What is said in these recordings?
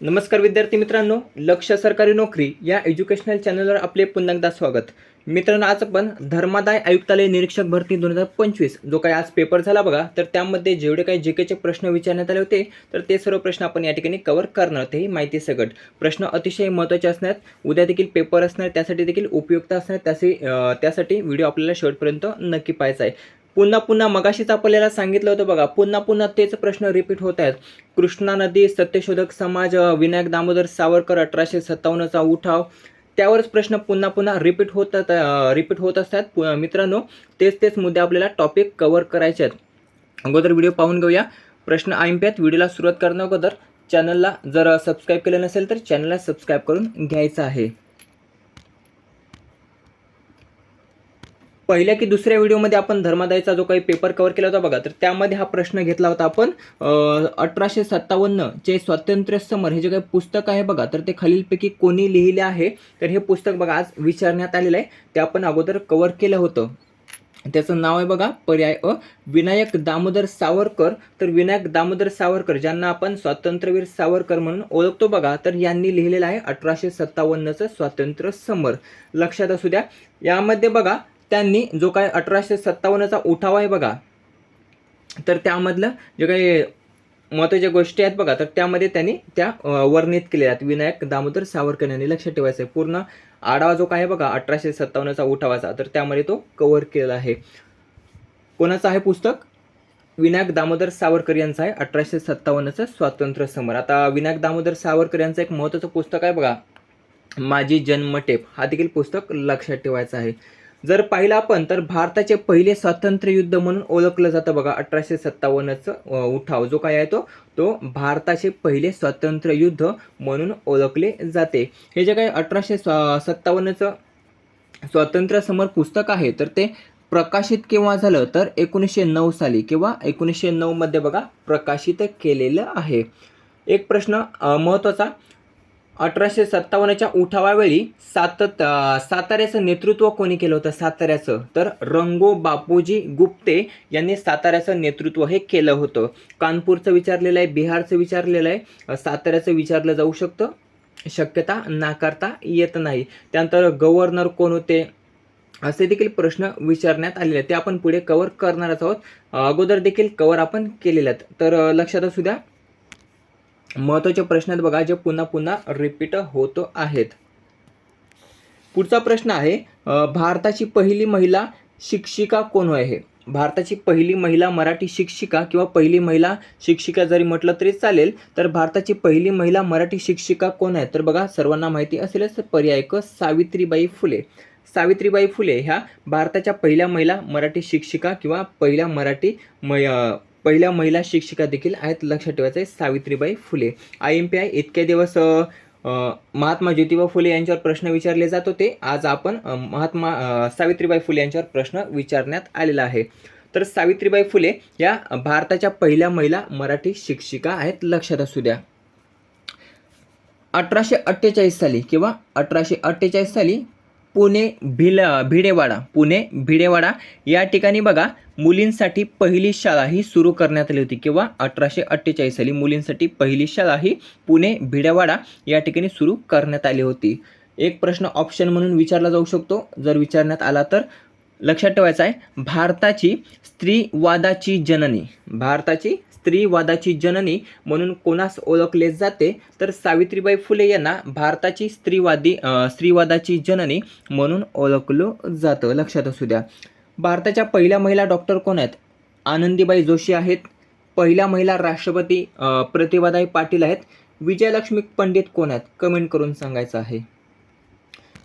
नमस्कार विद्यार्थी मित्रांनो लक्ष सरकारी नोकरी या एज्युकेशनल चॅनलवर आपले पुन्हा एकदा स्वागत. मित्रांनो आज आपण धर्मादाय आयुक्तालय निरीक्षक भरती दोन हजार पंचवीस जो काही आज पेपर झाला बघा तर त्यामध्ये जेवढे काही जे केचे प्रश्न विचारण्यात आले होते तर ते सर्व प्रश्न आपण या ठिकाणी कव्हर करणार ते ही माहिती सगट प्रश्न अतिशय महत्त्वाचे असणार उद्या देखील पेपर असणार त्यासाठी देखील उपयुक्त असणार त्यासाठी त्यासाठी व्हिडिओ आपल्याला शेवटपर्यंत नक्की पाहायचा आहे. पुन्हा पुन्हा मगाशीच आपल्याला सांगितलं होतं बघा. पुन्हा पुन्हा तेच प्रश्न रिपीट होत आहेत. कृष्णा नदी सत्यशोधक समाज विनायक दामोदर सावरकर अठराशे सत्तावन्नचा उठाव. त्यावरच प्रश्न पुन्हा पुन्हा रिपीट होत रिपीट होत असतात. पु- मित्रांनो तेच तेच मुद्दे आपल्याला टॉपिक कवर करायचे आहेत. अगोदर व्हिडिओ पाहून घेऊया. प्रश्न ऐंप्यात व्हिडिओला सुरुवात करण्या अगोदर चॅनलला जर सबस्क्राईब केलं नसेल तर चॅनलला सबस्क्राईब करून घ्यायचं आहे. पहिल्या की दुसऱ्या व्हिडिओमध्ये आपण धर्मादायचा जो काही पेपर कव्हर केला होता बघा तर त्यामध्ये हा प्रश्न घेतला होता आपण अठराशे सत्तावन्नचे स्वातंत्र्य समर हे जे काही पुस्तक आहे बघा तर ते खालीलपैकी कोणी लिहिले आहे? तर हे पुस्तक बघा आज विचारण्यात आलेलं आहे. ते आपण अगोदर कव्हर केलं होतं. त्याचं नाव आहे बघा पर्याय अ विनायक दामोदर सावरकर. तर विनायक दामोदर सावरकर ज्यांना आपण स्वातंत्र्यवीर सावरकर म्हणून ओळखतो बघा तर यांनी लिहिलेलं आहे अठराशे सत्तावन्नचं स्वातंत्र्य समर. लक्षात असू द्या. यामध्ये बघा त्यांनी जो काय अठराशे सत्तावन्नचा उठाव आहे बघा तर त्यामधलं जे काही महत्त्वाच्या गोष्टी आहेत बघा तर त्यामध्ये त्यांनी त्या वर्णित केलेल्या आहेत. विनायक दामोदर सावरकर यांनी लक्षात ठेवायचं आहे. पूर्ण आढावा जो काय आहे बघा अठराशे सत्तावन्नचा उठावाचा तर त्यामध्ये तो कव्हर केलेला आहे. कोणाचं आहे पुस्तक? विनायक दामोदर सावरकर यांचं आहे अठराशे सत्तावन्नचं स्वातंत्र्य समर. आता विनायक दामोदर सावरकर यांचं एक महत्त्वाचं पुस्तक आहे बघा माझी जन्मटेप. हा देखील पुस्तक लक्षात ठेवायचं आहे. जर पाहिलं आपण तर भारताचे पहिले स्वातंत्र्य युद्ध म्हणून ओळखलं जातं बघा अठराशे सत्तावन्नचं उठाव जो काय आहे तो तो भारताचे पहिले स्वातंत्र्य युद्ध म्हणून ओळखले जाते. हे जे काही अठराशे सत्तावन्नचं स्वातंत्र्य समर पुस्तक आहे तर ते प्रकाशित केव्हा झालं? तर एकोणीसशे नऊ साली किंवा एकोणीसशे नऊमध्ये बघा प्रकाशित केलेलं आहे. एक प्रश्न महत्त्वाचा अठराशे सत्तावन्नच्या उठावावेळी सातत साताऱ्याचं नेतृत्व कोणी केलं होतं? साताऱ्याचं. तर रंगो बापूजी गुप्ते यांनी साताऱ्याचं नेतृत्व हे केलं होतं. कानपूरचं विचारलेलं आहे बिहारचं विचारलेलं आहे. साताऱ्याचं विचारलं जाऊ शकतं? शक्यता नाकारता येत नाही. त्यानंतर गव्हर्नर कोण होते? असे देखील प्रश्न विचारण्यात आलेले आहेत. ते आपण पुढे कवर करणारच आहोत. अगोदर देखील कवर आपण केलेले आहेत. तर लक्षात असू द्या. महत्त्वाचे प्रश्न आहेत बघा जे पुन्हा पुन्हा रिपीट होत आहेत. पुढचा प्रश्न आहे भारताची पहिली महिला शिक्षिका कोण आहे? भारताची पहिली महिला मराठी शिक्षिका किंवा पहिली महिला शिक्षिका जरी म्हटलं तरी चालेल तर भारताची पहिली महिला मराठी शिक्षिका कोण आहे? तर बघा सर्वांना माहिती असेलच पर्याय क सावित्रीबाई फुले. सावित्रीबाई फुले ह्या भारताच्या पहिल्या महिला मराठी शिक्षिका किंवा पहिल्या मराठी मै पहिल्या महिला शिक्षिका देखील आहेत लक्षात ठेवायचं आहे Savitribai Phule. I M P I इतके दिवस महात्मा ज्योतिबा फुले यांच्यावर प्रश्न विचारले जात होते. आज आपण महात्मा सावित्रीबाई फुले यांच्यावर प्रश्न विचारण्यात आलेला आहे. तर सावित्रीबाई फुले या भारताच्या पहिल्या महिला मराठी शिक्षिका आहेत लक्षात असू द्या. अठराशे अठ्ठेचाळीस साली किंवा अठराशे अठ्ठेचाळीस साली पुणे भिल भिडेवाडा पुणे भिडेवाडा या ठिकाणी बघा मुलींसाठी पहिली शाळा ही सुरू करण्यात आली होती किंवा अठराशे अठ्ठेचाळीस साली मुलींसाठी पहिली शाळा ही पुणे भिडेवाडा या ठिकाणी सुरू करण्यात आली होती. एक प्रश्न ऑप्शन म्हणून विचारला जाऊ शकतो. जर विचारण्यात आला तर लक्षात ठेवायचं आहे भारताची स्त्रीवादाची जननी भारताची स्त्रीवादाची जननी म्हणून कोणास ओळखले जाते? तर सावित्रीबाई फुले यांना भारताची स्त्रीवादी स्त्रीवादाची जननी म्हणून ओळखलं जातं. लक्षात असू द्या. भारताच्या पहिल्या महिला डॉक्टर कोण आहेत? आनंदीबाई जोशी आहेत. पहिल्या महिला राष्ट्रपती अ, प्रतिभाताई पाटील आहेत. विजयलक्ष्मी पंडित कोण आहेत? कमेंट करून सांगायचं आहे.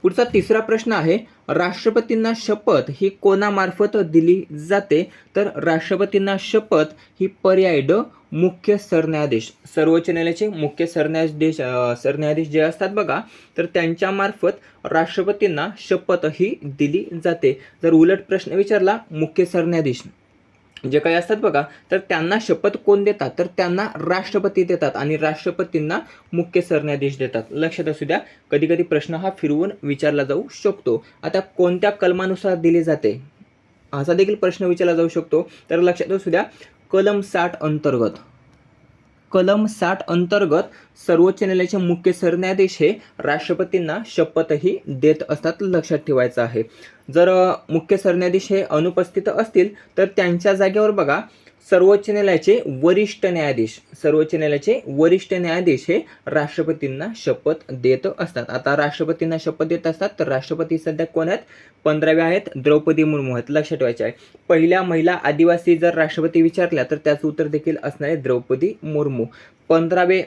पुढचा तिसरा प्रश्न आहे राष्ट्रपतींना शपथ ही कोणामार्फत दिली जाते? तर राष्ट्रपतींना शपथ ही पर्याय ड मुख्य सरन्यायाधीश. सर्वोच्च न्यायालयाचे मुख्य सरन्यायाधीश सरन्यायाधीश जे असतात बघा तर त्यांच्यामार्फत राष्ट्रपतींना शपथ ही दिली जाते. जर उलट प्रश्न विचारला मुख्य सरन्यायाधीश जे काही असतात बघा तर त्यांना शपथ कोण देतात? तर त्यांना राष्ट्रपती देतात आणि राष्ट्रपतींना मुख्य सरन्यायाधीश देतात. लक्षात असू द्या कधी कधी प्रश्न हा फिरवून विचारला जाऊ शकतो. आता कोणत्या कलमानुसार दिली जाते? असा देखील प्रश्न विचारला जाऊ शकतो. तर लक्षात असू द्या कलम साठ अंतर्गत. कलम साठ अंतर्गत सर्वोच्च न्यायालयाचे मुख्य सरन्यायाधीश हे राष्ट्रपतींना शपथही देत असतात लक्षात ठेवायचं आहे. जर मुख्य सरन्यायाधीश हे अनुपस्थित असतील तर त्यांच्या जागेवर बघा सर्वोच्च न्यायालयाचे वरिष्ठ न्यायाधीश सर्वोच्च न्यायालयाचे वरिष्ठ न्यायाधीश हे राष्ट्रपतींना शपथ देत असतात. आता राष्ट्रपतींना शपथ देत असतात तर राष्ट्रपती सध्या कोण आहेत? पंधराव्या आहेत द्रौपदी मुर्मू आहेत. लक्षात ठेवायचे आहे. पहिल्या महिला आदिवासी जर राष्ट्रपती विचारल्या तर त्याचं उत्तर देखील असणार आहे द्रौपदी मुर्मू. पंधरावे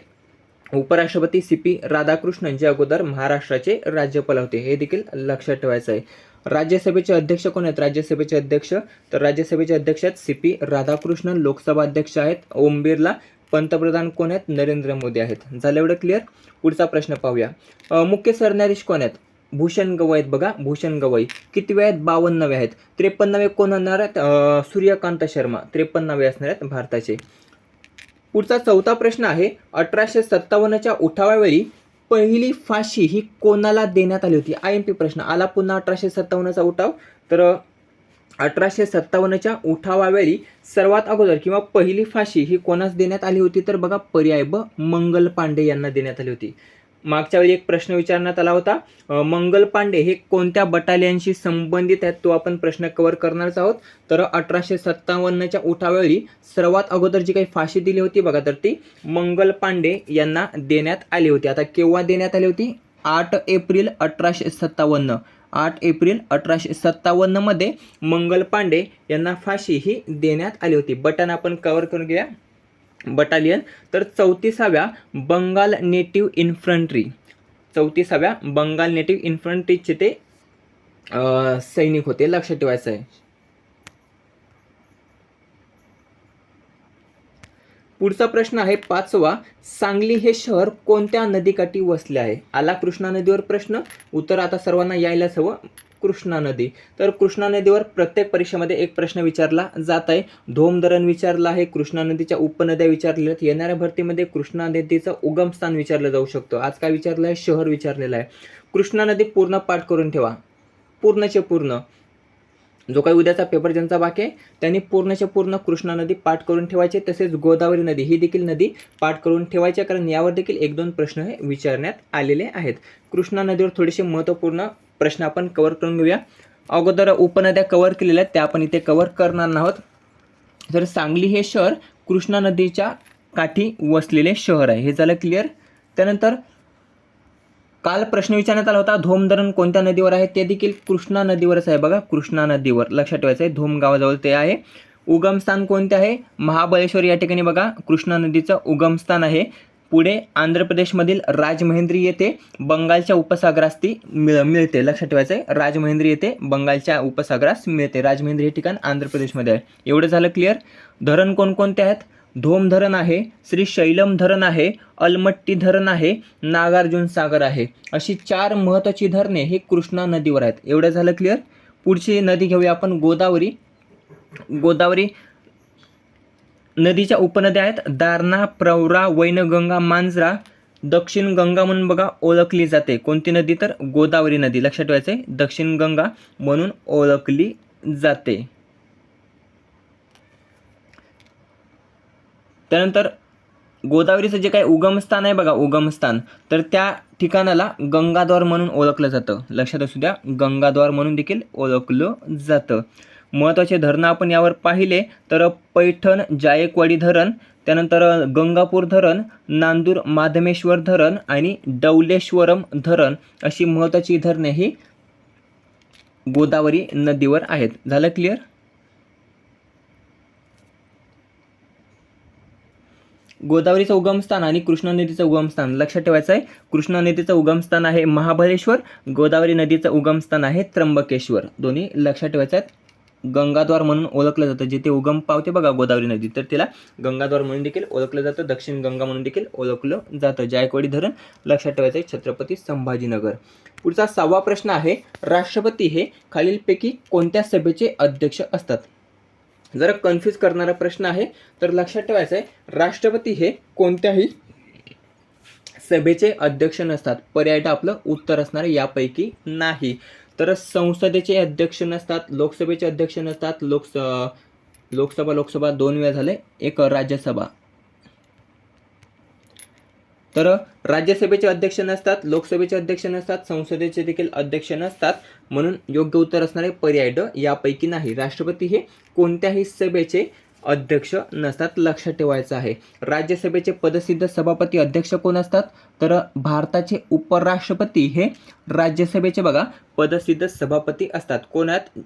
उपराष्ट्रपती सी पी राधाकृष्णन जे अगोदर महाराष्ट्राचे राज्यपाल होते हे देखील लक्षात ठेवायचं आहे. राज्यसभेचे अध्यक्ष कोण आहेत? राज्यसभेचे अध्यक्ष. तर राज्यसभेचे अध्यक्ष आहेत सी पी राधाकृष्णन. लोकसभा अध्यक्ष आहेत ओम बिर्ला. पंतप्रधान कोण आहेत? नरेंद्र मोदी आहेत. झालं एवढं क्लिअर पुढचा प्रश्न पाहूया. मुख्य सरन्यायाधीश कोण आहेत? भूषण गवई आहेत बघा. भूषण गवई. किती वेळ आहेत? बावन्नवे आहेत. त्रेपन्नवे कोण होणार आहेत? सूर्यकांत शर्मा. त्रेपन्नवे असणार आहेत भारताचे. पुढचा चौथा प्रश्न आहे. अठराशे सत्तावन्नच्या उठावावेळी पहिली फाशी ही कोणाला देण्यात आली होती? आय एम पी प्रश्न. आला पुन्हा अठराशे सत्तावन्नचा उठाव. तर अठराशे सत्तावन्नच्या उठावावेळी सर्वात अगोदर किंवा पहिली फाशी ही कोणास देण्यात आली होती? तर बघा पर्याय ब मंगल पांडे यांना देण्यात आली होती. मागच्या वेळी एक प्रश्न विचारण्यात आला होता. मंगल पांडे हे कोणत्या बटालियनशी संबंधित आहेत तो आपण प्रश्न कव्हर करणारच आहोत. तर अठराशे सत्तावन्नच्या उठावेळी सर्वात अगोदर जी काही फाशी दिली होती बघा तर ती मंगल पांडे यांना देण्यात आली होती. आता केव्हा देण्यात आली होती? आठ एप्रिल अठराशे सत्तावन्न. आठ एप्रिल अठराशे सत्तावन्नमध्ये मंगल पांडे यांना फाशी ही देण्यात आली होती. बटन आपण कव्हर करून घेऊया. बटालियन तर चौतीसाव्या बंगाल नेटिव्ह इन्फंट्री. चौतीसाव्या बंगाल नेटिव्ह इन्फंट्रीचे ते सैनिक होते लक्षात ठेवायचं आहे. पुढचा प्रश्न आहे पाचवा. सांगली हे शहर कोणत्या नदीकाठी वसले आहे? आला कृष्णा नदीवर प्रश्न. उत्तर आता सर्वांना यायलाच हवं. कृष्णा नदी. तर कृष्णा नदीवर प्रत्येक परीक्षेमध्ये एक प्रश्न विचारला जात आहे. धोम धरण विचारला आहे. कृष्णा नदीच्या उपनद्या विचारलेल्या आहेत. येणाऱ्या भरतीमध्ये कृष्णा नदीचं उगमस्थान विचारलं जाऊ शकतो. आज काय विचारलं आहे? शहर विचारलेलं आहे. कृष्णा नदी पूर्ण पाठ करून ठेवा. पूर्णचे पूर्ण. जो काही उद्याचा पेपर ज्यांचा बाकी आहे त्यांनी पूर्णच्या पूर्ण कृष्णा नदी पाठ करून ठेवायचे तसेच गोदावरी नदी ही देखील नदी पाठ करून ठेवायची कारण यावर देखील एक दोन प्रश्न हे विचारण्यात आलेले आहेत. कृष्णा नदीवर थोडेसे महत्त्वपूर्ण प्रश्न आपण कवर करून घेऊया. अगोदर उपनद्या कव्हर केलेल्या आहेत त्या आपण इथे कव्हर करणार आहोत तर सांगली हे शहर कृष्णा नदीच्या काठी वसलेले शहर आहे. हे झालं क्लिअर त्यानंतर काल प्रश्न विचारण्यात आला होता धोम धरण कोणत्या नदीवर आहे? ते देखील कृष्णा नदीवरच आहे बघा कृष्णा नदीवर. लक्षात ठेवायचं आहे धोम गावाजवळ ते आहे. उगमस्थान कोणते आहे? महाबळेश्वर या ठिकाणी बघा कृष्णा नदीचं उगमस्थान आहे. पुढे आंध्र प्रदेशमधील राजमहेंद्री येथे बंगालच्या उपसागरास ती मिळ मिळते. लक्षात ठेवायचं आहे राजमहेंद्री येथे बंगालच्या उपसागरास मिळते. राजमहेंद्री हे ठिकाण आंध्र प्रदेशमध्ये आहे. एवढं झालं क्लिअर धरण कोणकोणते आहेत? धोम धरण आहे श्री शैलम धरण आहे अलमट्टी धरण आहे नागार्जुन सागर आहे. अशी चार महत्त्वाची धरणे ही कृष्णा नदीवर आहेत. एवढं झालं क्लिअर पुढची नदी घेऊया आपण गोदावरी. गोदावरी नदीच्या उपनद्या आहेत. दारणा प्रवरा वैनगंगा मांजरा. दक्षिण गंगा म्हणून बघा ओळखली जाते. कोणती नदी तर? गोदावरी नदी. लक्षात ठेवायचं आहे दक्षिण गंगा म्हणून ओळखली जाते. त्यानंतर गोदावरीचं जे काही उगमस्थान आहे बघा उगमस्थान. तर त्या ठिकाणाला गंगाद्वार म्हणून ओळखलं जातं. लक्षात असू द्या गंगाद्वार म्हणून देखील ओळखलं जातं. महत्त्वाचे धरणं आपण यावर पाहिले तर पैठण जायकवाडी धरण त्यानंतर गंगापूर धरण नांदूर माधमेश्वर धरण आणि डौलेश्वरम धरण अशी महत्त्वाची धरणे ही गोदावरी नदीवर आहेत. झालं क्लिअर गोदावरीचं उगमस्थान आणि कृष्णा नदीचं उगमस्थान लक्षात ठेवायचं आहे कृष्णा नदीचं उगमस्थान आहे महाबळेश्वर गोदावरी नदीचं उगमस्थान आहे त्र्यंबकेश्वर. दोन्ही लक्षात ठेवायचं आहेत गंगाद्वार म्हणून ओळखलं जातं. जिथे उगम पावते बघा गोदावरी नदी. तर तिला गंगाद्वार म्हणून देखील ओळखलं जातं. दक्षिण गंगा म्हणून देखील ओळखलं जातं. जायकवाडी धरण लक्षात ठेवायचं आहे छत्रपती संभाजीनगर. पुढचा सहावा प्रश्न आहे राष्ट्रपती हे खालीलपैकी कोणत्या सभेचे अध्यक्ष असतात? जरा कन्फ्यूज करणारा प्रश्न आहे. तर लक्षात ठेवायचं आहे राष्ट्रपती हे कोणत्याही सभेचे अध्यक्ष नसतात. पर्याय आपलं उत्तर असणार यापैकी नाही. तर संसदेचे अध्यक्ष नसतात लोकसभेचे अध्यक्ष नसतात लोकस लोकसभा लोकसभा दोन वेळा झाले एक राज्यसभा. तर राज्यसभेचे अध्यक्ष नसतात लोकसभेचे अध्यक्ष नसतात संसदेचे देखील अध्यक्ष नसतात. म्हणून योग्य उत्तर असणारे पर्याय ड यापैकी नाही. राष्ट्रपती हे कोणत्याही सभेचे अध्यक्ष नसतात लक्षात ठेवायचं आहे. राज्यसभेचे पदसिद्ध सभापती अध्यक्ष कोण असतात? तर भारताचे उपराष्ट्रपती हे राज्यसभेचे बघा पदसिद्ध सभापती असतात. कोणात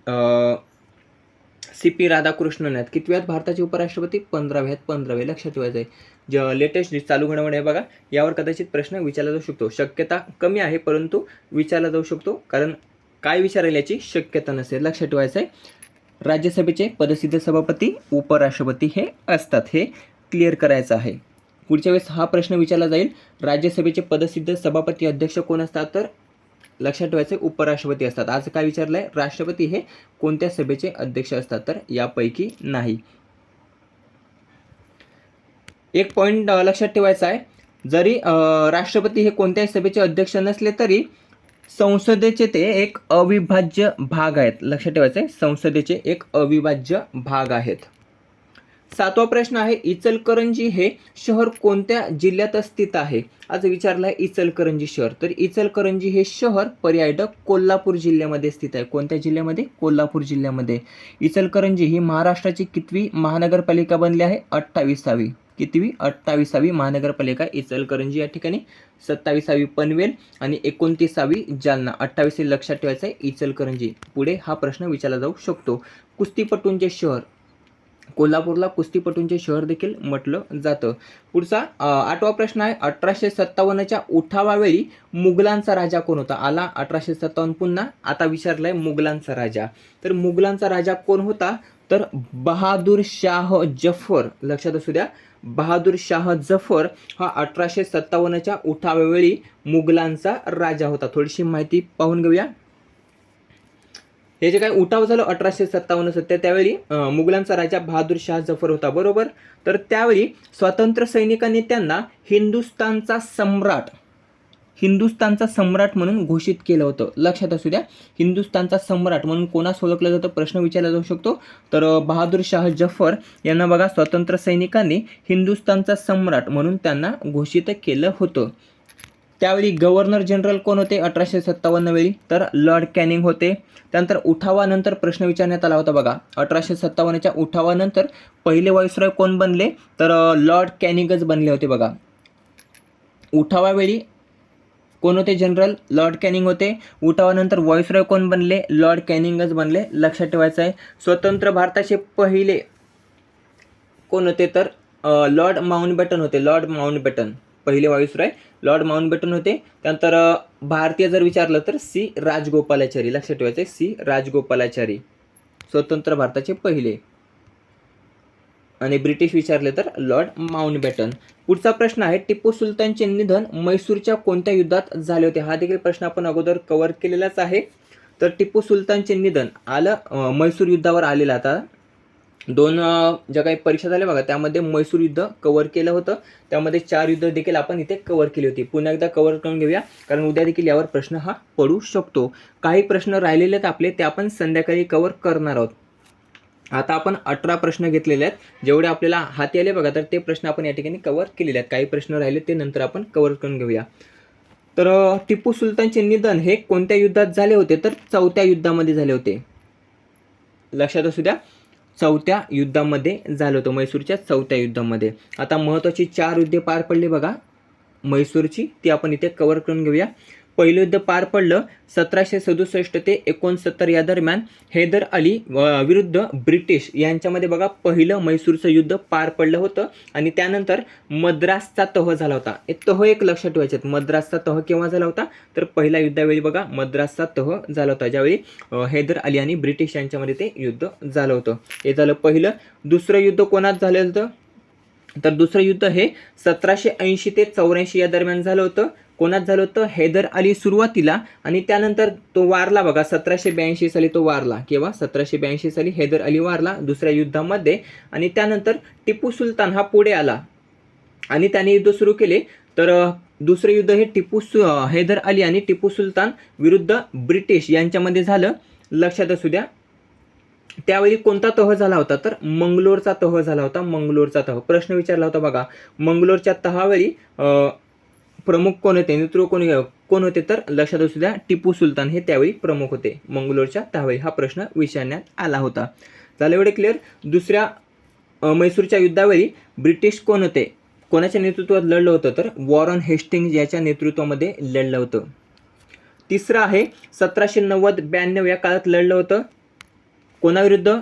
सी पी राधाकृष्णन आहेत. कितव्यात भारताचे उपराष्ट्रपती? पंधरावे आहेत पंधरावे. लक्षात ठेवायचं आहे ज लेटेस्ट जी चालू घडामोडी आहे बघा यावर कदाचित प्रश्न विचारला जाऊ शकतो. शक्यता कमी आहे परंतु विचारला जाऊ शकतो. कारण काय विचारेल याची शक्यता नसेल. लक्षात ठेवायचं आहे राज्यसभेचे पदसिद्ध सभापती उपराष्ट्रपती हे असतात. हे क्लिअर करायचं आहे. पुढच्या वेळेस हा प्रश्न विचारला जाईल. राज्यसभेचे पदसिद्ध सभापती अध्यक्ष कोण असतात तर? लक्षात ठेवायचे उपराष्ट्रपती असतात. आज काय विचारलं आहे राष्ट्रपती हे कोणत्या सभेचे अध्यक्ष असतात? तर यापैकी नाही. एक पॉईंट लक्षात ठेवायचा आहे. जरी राष्ट्रपती हे कोणत्याही सभेचे अध्यक्ष नसले तरी संसदेचे ते एक अविभाज्य भाग आहेत. लक्षात ठेवायचं आहे संसदेचे एक अविभाज्य भाग आहेत. सातवा प्रश्न आहे इचलकरंजी हे शहर कोणत्या जिल्ह्यात स्थित आहे? आज विचारलं आहे इचलकरंजी शहर. तर इचलकरंजी हे शहर पर्याय कोल्हापूर जिल्ह्यामध्ये स्थित आहे. कोणत्या जिल्ह्यामध्ये? कोल्हापूर जिल्ह्यामध्ये. इचलकरंजी ही महाराष्ट्राची कितवी महानगरपालिका बनली आहे? अठ्ठावीसावी. कितवी? अठ्ठावीसावी महानगरपालिका इचलकरंजी या ठिकाणी. सत्तावीसावी पनवेल आणि एकोणतीसावी जालना. अठ्ठावीस लक्षात ठेवायचं आहे इचलकरंजी. पुढे हा प्रश्न विचारला जाऊ शकतो. कुस्तीपटूंचे शहर कोल्हापूरला कुस्तीपटूंचे शहर देखील म्हटलं जातं. पुढचा आठवा प्रश्न आहे अठराशे सत्तावन्नच्या उठावावेळी मुघलांचा राजा कोण होता? आला अठराशे सत्तावन्न पुन्हा आता विचारलाय मुघलांचा राजा. तर मुघलांचा राजा कोण होता? तर बहादूर शाह जफर. लक्षात असू द्या बहादूर शाह जफर हा अठराशे सत्तावन्नच्या उठावावेळी मुघलांचा राजा होता. थोडीशी माहिती पाहून घेऊया. हे जे काय उठाव झालं अठराशे सत्तावन्न सत्य त्यावेळी मुघलांचा राजा बहादूर शाह जफर होता बरोबर? तर त्यावेळी स्वातंत्र्य सैनिकांनी त्यांना हिंदुस्थानचा सम्राट हिंदुस्थानचा सम्राट म्हणून घोषित केलं होतं. लक्षात असू द्या हिंदुस्थानचा सम्राट म्हणून कोणास ओळखलं जातं? प्रश्न विचारला जाऊ शकतो. तर बहादूर शाह जफर यांना बघा स्वातंत्र्य सैनिकांनी हिंदुस्थानचा सम्राट म्हणून त्यांना घोषित केलं होतं. त्यावेळी गव्हर्नर जनरल कोण होते? अठराशे सत्तावन्न वेळी. तर लॉर्ड कॅनिंग होते. त्यानंतर उठावानंतर प्रश्न विचारण्यात आला होता बघा. अठराशे सत्तावन्नच्या उठावानंतर पहिले व्हाईसरॉय कोण बनले? तर लॉर्ड कॅनिंगच बनले होते बघा. उठावावेळी कोण होते जनरल? लॉर्ड कॅनिंग होते. उठावानंतर व्हाईसरॉय कोण बनले? लॉर्ड कॅनिंगच बनले. लक्षात ठेवायचं आहे. स्वतंत्र भारताचे पहिले कोण होते? तर लॉर्ड माउंटबॅटन होते. Lord Mountbatten. पहिले वायुसराय लॉर्ड माउंटबॅटन होते. त्यानंतर भारतीय जर विचारलं तर सी राजगोपालाचारी लक्षात ठेवायचं आहे सी राजगोपालाचारी. स्वतंत्र भारताचे पहिले. आणि ब्रिटिश विचारले तर लॉर्ड माउंटबॅटन. पुढचा प्रश्न आहे टिपू सुलतानचे निधन म्हैसूरच्या कोणत्या युद्धात झाले होते? हा देखील प्रश्न आपण अगोदर कव्हर केलेलाच आहे. तर टिपू सुलतानचे निधन आलं मैसूर युद्धावर आलेलं आता. दोन ज्या काही परीक्षा झाल्या बघा त्यामध्ये म्हैसूर युद्ध कव्हर केलं होतं. त्यामध्ये चार युद्ध देखील आपण इथे कवर केली होती. पुन्हा एकदा कवर करून घेऊया कारण उद्या देखील यावर प्रश्न हा पडू शकतो. काही प्रश्न राहिलेले आहेत आपले ते आपण संध्याकाळी कवर करणार आहोत. आता आपण अठरा प्रश्न घेतलेले आहेत. जेवढे आपल्याला हाती आले बघा तर ते प्रश्न आपण या ठिकाणी कव्हर केलेले आहेत. काही प्रश्न राहिले ते नंतर आपण कव्हर करून घेऊया. तर टिपू सुलतानचे निधन हे कोणत्या युद्धात झाले होते? तर चौथ्या युद्धामध्ये झाले होते. लक्षात असू द्या. चौथ्या युद्धामध्ये झालं होतं म्हैसूरच्या चौथ्या युद्धामध्ये. आता महत्त्वाची चार युद्धे पार पडली बघा. म्हैसूरची ती आपण इथे कवर करून घेऊया. पहिलं युद्ध पार पडलं. सतराशे सदुसष्ट ते एकोणसत्तर या दरम्यान हैदर अली विरुद्ध ब्रिटिश यांच्यामध्ये बघा पहिलं म्हैसूरचं युद्ध पार पडलं होतं. आणि त्यानंतर मद्रासचा तह झाला होता. हे तह एक लक्षात ठेवायचे आहेत. मद्रासचा तह केव्हा झाला होता? तर पहिल्या युद्धावेळी बघा मद्रासचा तह झाला होता ज्यावेळी हैदर अली आणि ब्रिटिश यांच्यामध्ये ते युद्ध झालं होतं. हे झालं पहिलं. दुसरं युद्ध कोणात झालं होतं? तर दुसरं युद्ध हे सतराशे ऐंशी ते चौऱ्याऐंशी या दरम्यान झालं होतं. कोणात झालं होतं? हैदर अली सुरुवातीला आणि त्यानंतर तो वारला बघा सतराशे ब्याऐंशी साली तो वारला किंवा सतराशे ब्याऐंशी साली हैदर अली वारला दुसऱ्या युद्धामध्ये आणि त्यानंतर टिपू सुलतान हा पुढे आला आणि त्याने युद्ध सुरू केले. तर दुसरे दुसरं युद्ध हे टिपू सु हैदर अली आणि टिपू सुलतान विरुद्ध ब्रिटिश यांच्यामध्ये झालं. लक्षात असू द्या. त्यावेळी कोणता तह झाला होता? तर मंगलोरचा तह झाला होता मंगलोरचा तह. प्रश्न विचारला होता बघा. मंगलोरच्या तहावेळी प्रमुख कोण होते? नेतृत्व कोण कोण होते? तर लक्षात असू द्या टिपू सुलतान हे त्यावेळी प्रमुख होते. मंगलोरच्या त्यावेळी हा प्रश्न विचारण्यात आला होता. झालं एवढे क्लिअर दुसऱ्या मैसूरच्या युद्धावेळी ब्रिटिश कोण होते? कोणाच्या नेतृत्वात लढलं होतं? तर वॉरन हेस्टिंग याच्या नेतृत्वामध्ये लढलं होतं. तिसरं आहे सतराशे नव्वद ब्याण्णव या काळात लढलं होतं. कोणाविरुद्ध?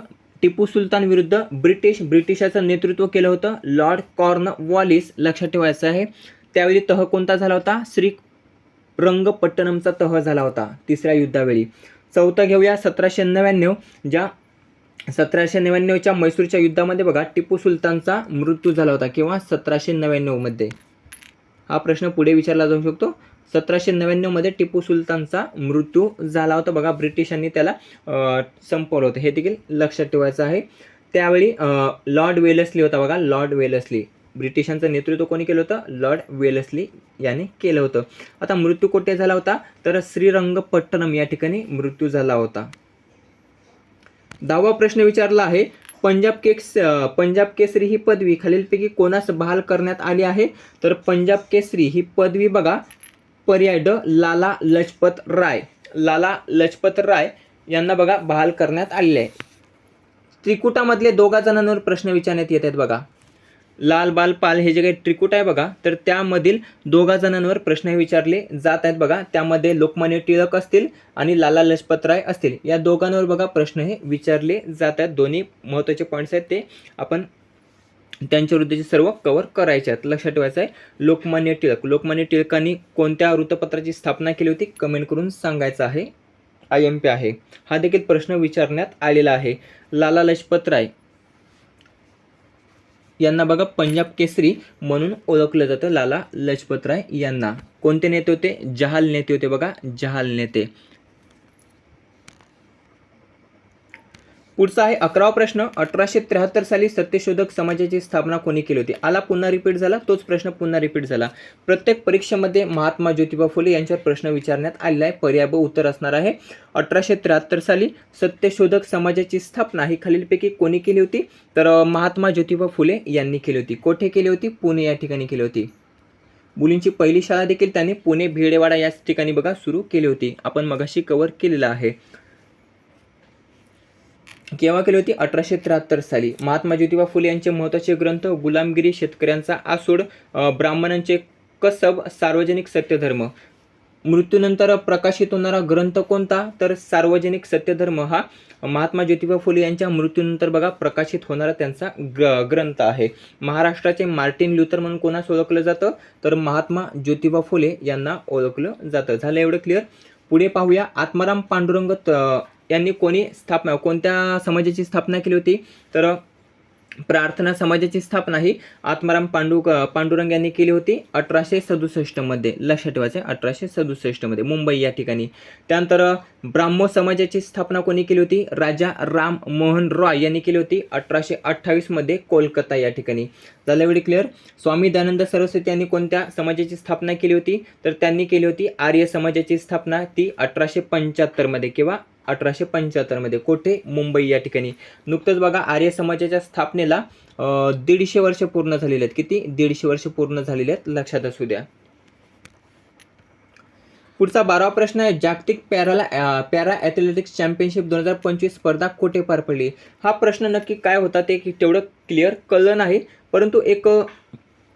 टिपू सुलतान विरुद्ध ब्रिटिश ब्रिटिशाचं नेतृत्व केलं होतं. लॉर्ड कॉर्न वॉलिस लक्षात ठेवायचं आहे. त्यावेळी तह कोणता झाला होता? श्री रंगपट्टणमचा तह झाला होता तिसऱ्या युद्धावेळी. चौथा घेऊया सतराशे नव्याण्णव ज्या सतराशे नव्याण्णवच्या मैसूरच्या युद्धामध्ये बघा टिपू सुलतानचा मृत्यू झाला होता किंवा सतराशे नव्याण्णवमध्ये हा प्रश्न पुढे विचारला जाऊ शकतो. सतराशे नव्याण्णवमध्ये टिपू सुलतानचा मृत्यू झाला होता बघा ब्रिटिशांनी त्याला संपवलं होतं. हे देखील लक्षात ठेवायचं आहे. त्यावेळी लॉर्ड वेलसली होता बघा लॉर्ड वेलसली. ब्रिटिशांचं नेतृत्व कोणी केलं होतं? लॉर्ड वेलस्ली याने केलं होतं. आता मृत्यू कुठे झाला होता? तर श्रीरंगपट्टणम या ठिकाणी मृत्यू झाला होता. दहावा प्रश्न विचारला आहे पंजाब केस पंजाब केसरी ही पदवी खालीलपैकी कोणास बहाल करण्यात आली आहे? तर पंजाब केसरी ही पदवी बघा पर्याय ड लाला लजपत राय. लाला लजपत राय यांना बघा बहाल करण्यात आले आहे. त्रिकुटामधले दोघा जणांवर प्रश्न विचारण्यात येत आहेत बघा. लाल बाल पाल हे जे काही त्रिकूट आहे बघा तर त्यामधील दोघा जणांवर प्रश्न विचारले जात आहेत बघा. त्यामध्ये लोकमान्य टिळक असतील आणि लाला लजपत राय असतील. या दोघांवर बघा प्रश्न हे विचारले जात आहेत. दोन्ही महत्त्वाचे पॉईंट्स आहेत ते आपण त्यांच्या वृद्धीचे सर्व कव्हर करायचे आहेत. लक्षात ठेवायचं आहे लोकमान्य टिळक. लोकमान्य टिळकांनी कोणत्या वृत्तपत्राची स्थापना केली होती? कमेंट करून सांगायचं आहे. आय एम पी आहे. हा देखील प्रश्न विचारण्यात आलेला आहे. लाला लजपत राय यांना बघा पंजाब केसरी म्हणून ओळखलं जातं. लाला लजपत राय यांना. कोणते नेते होते? जहाल नेते होते बघा. जहाल नेते. पुढचा आहे अकरावा प्रश्न. अठराशे त्र्याहत्तर साली सत्यशोधक समाजाची स्थापना कोणी केली होती? आला पुन्हा रिपीट झाला तोच प्रश्न पुन्हा रिपीट झाला. प्रत्येक परीक्षेमध्ये महात्मा ज्योतिबा फुले यांच्यावर प्रश्न विचारण्यात आलेला आहे. पर्याय ब उत्तर असणार आहे. अठराशे त्र्याहत्तर साली सत्यशोधक समाजाची स्थापना ही खालीलपैकी कोणी केली होती? तर महात्मा ज्योतिबा फुले यांनी केली होती. कोठे केली होती? पुणे या ठिकाणी केली होती. मुलींची पहिली शाळा देखील त्यांनी पुणे भिडेवाडा या ठिकाणी बघा सुरू केली होती. आपण मगाशी कव्हर केलेलं आहे. केव्हा केली होती? अठराशे त्र्याहत्तर साली. महात्मा ज्योतिबा फुले यांचे महत्त्वाचे ग्रंथ गुलामगिरी शेतकऱ्यांचा आसूड ब्राह्मणांचे कसब सार्वजनिक सत्यधर्म. मृत्यूनंतर प्रकाशित होणारा ग्रंथ कोणता? तर सार्वजनिक सत्यधर्म हा महात्मा ज्योतिबा फुले यांच्या मृत्यूनंतर बघा प्रकाशित होणारा त्यांचा ग्र ग्रंथ आहे. महाराष्ट्राचे मार्टिन ल्युथर म्हणून कोणास ओळखलं जातं? तर महात्मा ज्योतिबा फुले यांना ओळखलं जातं. झालं एवढं क्लिअर पुढे पाहूया आत्माराम पांडुरंग यांनी कोणी स्थापना कोणत्या समाजाची स्थापना केली होती? तर प्रार्थना समाजाची स्थापना ही आत्माराम पांडू पांडुरंग यांनी केली होती अठराशे सदुसष्टमध्ये लक्षात ठेवायचं आहे अठराशे सदुसष्टमध्ये मुंबई या ठिकाणी. त्यानंतर ब्राह्मो समाजाची स्थापना कोणी केली होती? राजा राम मोहन रॉय यांनी केली होती अठराशे अठ्ठावीसमध्ये कोलकाता या ठिकाणी. झालं एवढी क्लिअर स्वामी दयानंद सरस्वती यांनी कोणत्या समाजाची स्थापना केली होती? तर त्यांनी केली होती आर्य समाजाची स्थापना ती अठराशे पंच्याहत्तरमध्ये किंवा अठराशे पंच्याहत्तरमध्ये कोठे? मुंबई या ठिकाणी. नुकतंच बघा आर्य समाजाच्या स्थापनेला दीडशे वर्ष पूर्ण झालेले आहेत. किती? दीडशे वर्ष पूर्ण झालेले आहेत. लक्षात असू द्या. पुढचा बारावा प्रश्न आहे जागतिक पॅराला पॅरा ॲथलेटिक्स चॅम्पियनशिप दोन हजार पंचवीस स्पर्धा कुठे पार पडली? हा प्रश्न नक्की काय होता ते की तेवढं क्लिअर कळलं नाही परंतु एक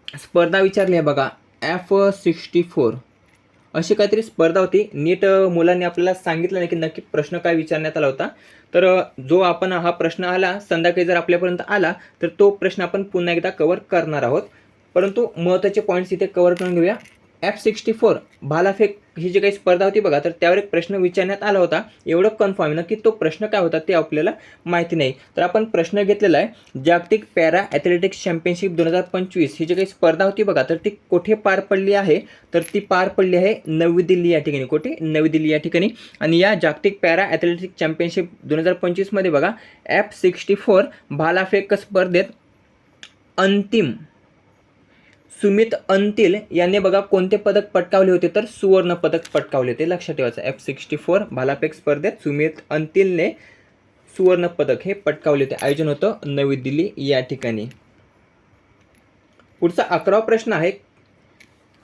स्पर्धा विचारली आहे बघा एफ सिक्स्टी फोर. अशी काहीतरी स्पर्धा होती. नीट मुलांनी आपल्याला सांगितलं नाही की नक्की प्रश्न काय विचारण्यात आला होता. तर जो आपण हा प्रश्न आला संध्याकाळी जर आपल्यापर्यंत आला तर तो प्रश्न आपण पुन्हा एकदा कवर करणार आहोत. परंतु महत्त्वाचे पॉईंट्स इथे कवर करून घेऊया. एफ सिक्स्टी फोर भालाफेक ही जी काही स्पर्धा होती बघा तर त्यावर एक प्रश्न विचारण्यात आला होता. एवढं कन्फर्म ना की तो प्रश्न काय होता ते आपल्याला माहिती नाही. तर आपण प्रश्न घेतलेला आहे जागतिक पॅरा ॲथलेटिक्स चॅम्पियनशिप दोन हजार पंचवीस. ही जी काही स्पर्धा होती बघा तर ती कुठे पार पडली आहे? तर ती पार पडली आहे नवी दिल्ली या ठिकाणी. कुठे? नवी दिल्ली या ठिकाणी. आणि या जागतिक पॅरा ॲथलेटिक्स चॅम्पियनशिप दोन हजार पंचवीसमध्ये बघा एफ सिक्स्टी फोर भालाफेक स्पर्धेत अंतिम सुमित अंतिल यांनी बघा कोणते पदक पटकावले होते तर सुवर्ण पदक पटकावले होते. लक्षात ठेवायचं एफ सिक्स्टी फोर भालाफेक स्पर्धेत सुमित अंतिलने सुवर्ण पदक हे पटकावले होते. आयोजन होतं नवी दिल्ली या ठिकाणी. पुढचा अकरावा प्रश्न आहे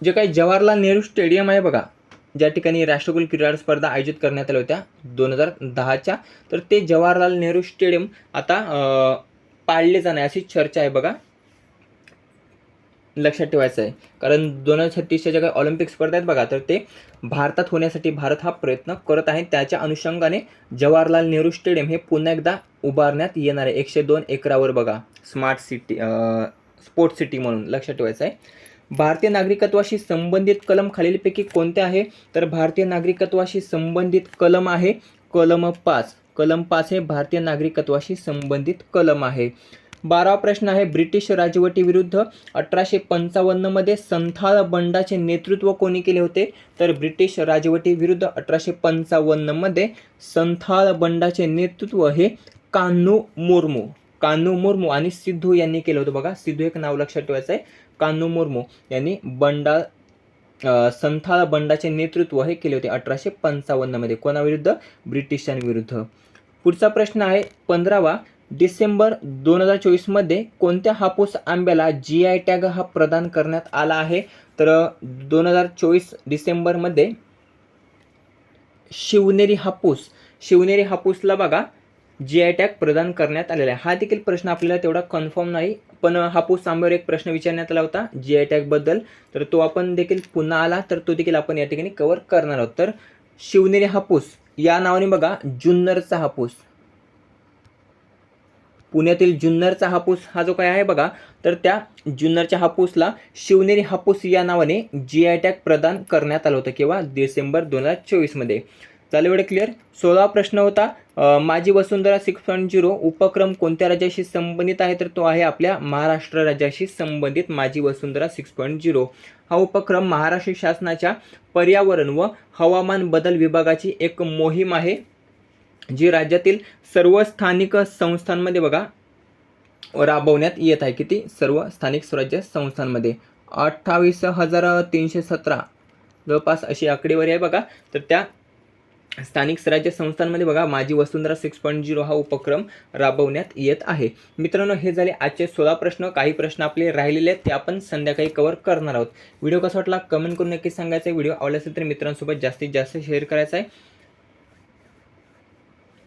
जे काही जवाहरलाल नेहरू स्टेडियम आहे बघा ज्या ठिकाणी राष्ट्रकुल क्रीडा स्पर्धा आयोजित करण्यात आल्या होत्या दोन हजार दहाच्या तर ते जवाहरलाल नेहरू स्टेडियम आता पाळले जाणार अशी चर्चा आहे बघा. लक्षात ठेवायचं आहे. कारण दोन हजार छत्तीसच्या ज्या काही ऑलिम्पिक स्पर्धा आहेत बघा तर ते भारतात होण्यासाठी भारत हा प्रयत्न करत आहे. त्याच्या अनुषंगाने जवाहरलाल नेहरू स्टेडियम हे पुन्हा एकदा उभारण्यात येणार आहे. एकशे दोन एकरावर बघा. स्मार्ट सिटी स्पोर्ट्स सिटी म्हणून लक्षात ठेवायचं आहे. भारतीय नागरिकत्वाशी संबंधित कलम खालीलपैकी कोणते आहे? तर भारतीय नागरिकत्वाशी संबंधित कलम आहे कलम पाच. कलम पाच हे भारतीय नागरिकत्वाशी संबंधित कलम आहे. बारावा प्रश्न आहे ब्रिटिश राजवटीविरुद्ध अठराशे पंचावन्नमध्ये संथाळ बंडाचे नेतृत्व कोणी केले होते? तर ब्रिटिश राजवटीविरुद्ध अठराशे पंचावन्नमध्ये संथाळ बंडाचे नेतृत्व हे कान्हू मुर्मू. कान्हू मुर्मू आणि सिद्धू यांनी केलं होतं बघा. सिद्धू एक नाव लक्षात ठेवायचं आहे. कान्हू मुर्मू यांनी बंडा संथाळ बंडाचे नेतृत्व हे केले होते अठराशे पंचावन्नमध्ये कोणाविरुद्ध? ब्रिटिशांविरुद्ध. पुढचा प्रश्न आहे पंधरावा डिसेंबर दोन हजार चोवीसमध्ये कोणत्या हापूस आंब्याला जी आय टॅग हा प्रदान करण्यात आला आहे? तर दोन हजार चोवीस डिसेंबरमध्ये शिवनेरी हापूस शिवनेरी हापूसला बघा जी आय टॅग प्रदान करण्यात आलेला आहे. हा देखील प्रश्न आपल्याला तेवढा कन्फर्म नाही पण हापूस आंब्यावर एक प्रश्न विचारण्यात आला होता जी आय टॅगबद्दल तर तो आपण देखील पुन्हा आला तर तो देखील आपण या ठिकाणी कवर करणार आहोत. तर शिवनेरी हापूस या नावाने बघा जुन्नरचा हापूस. पुण्यातील जुन्नरचा हापूस हा जो काय आहे बघा तर त्या जुन्नरच्या हापूसला शिवनेरी हापूस या नावाने जी आय टॅग प्रदान करण्यात आलं होतं किंवा डिसेंबर दोन हजार चोवीसमध्ये. चालू एवढे क्लिअर सोळा प्रश्न होता माझी वसुंधरा सिक्स पॉईंट झिरो उपक्रम कोणत्या राज्याशी संबंधित आहे? तर तो आहे आपल्या महाराष्ट्र राज्याशी संबंधित माझी वसुंधरा सिक्स पॉईंट झिरो. हा उपक्रम महाराष्ट्र शासनाच्या पर्यावरण व हवामान बदल विभागाची एक मोहीम आहे. जी राज्यातील सर्व स्थानिक संस्थांमध्ये बघा राबवण्यात येत आहे. किती? सर्व स्थानिक स्वराज्य संस्थांमध्ये. अठ्ठावीस हजार तीनशे सतरा. जवळपास अशी आकडेवारी आहे बघा. तर त्या स्थानिक स्वराज्य संस्थांमध्ये बघा माझी वसुंधरा सिक्स पॉईंट झिरो हा उपक्रम राबवण्यात येत आहे. मित्रांनो हे झाले आजचे सोळा प्रश्न. काही प्रश्न आपले राहिलेले आहेत ते आपण संध्याकाळी कव्हर करणार आहोत. व्हिडिओ कसा वाटला? कमेंट करून नक्की सांगायचा आहे. व्हिडिओ आवडला असेल तर मित्रांसोबत जास्तीत जास्त शेअर करायचा आहे.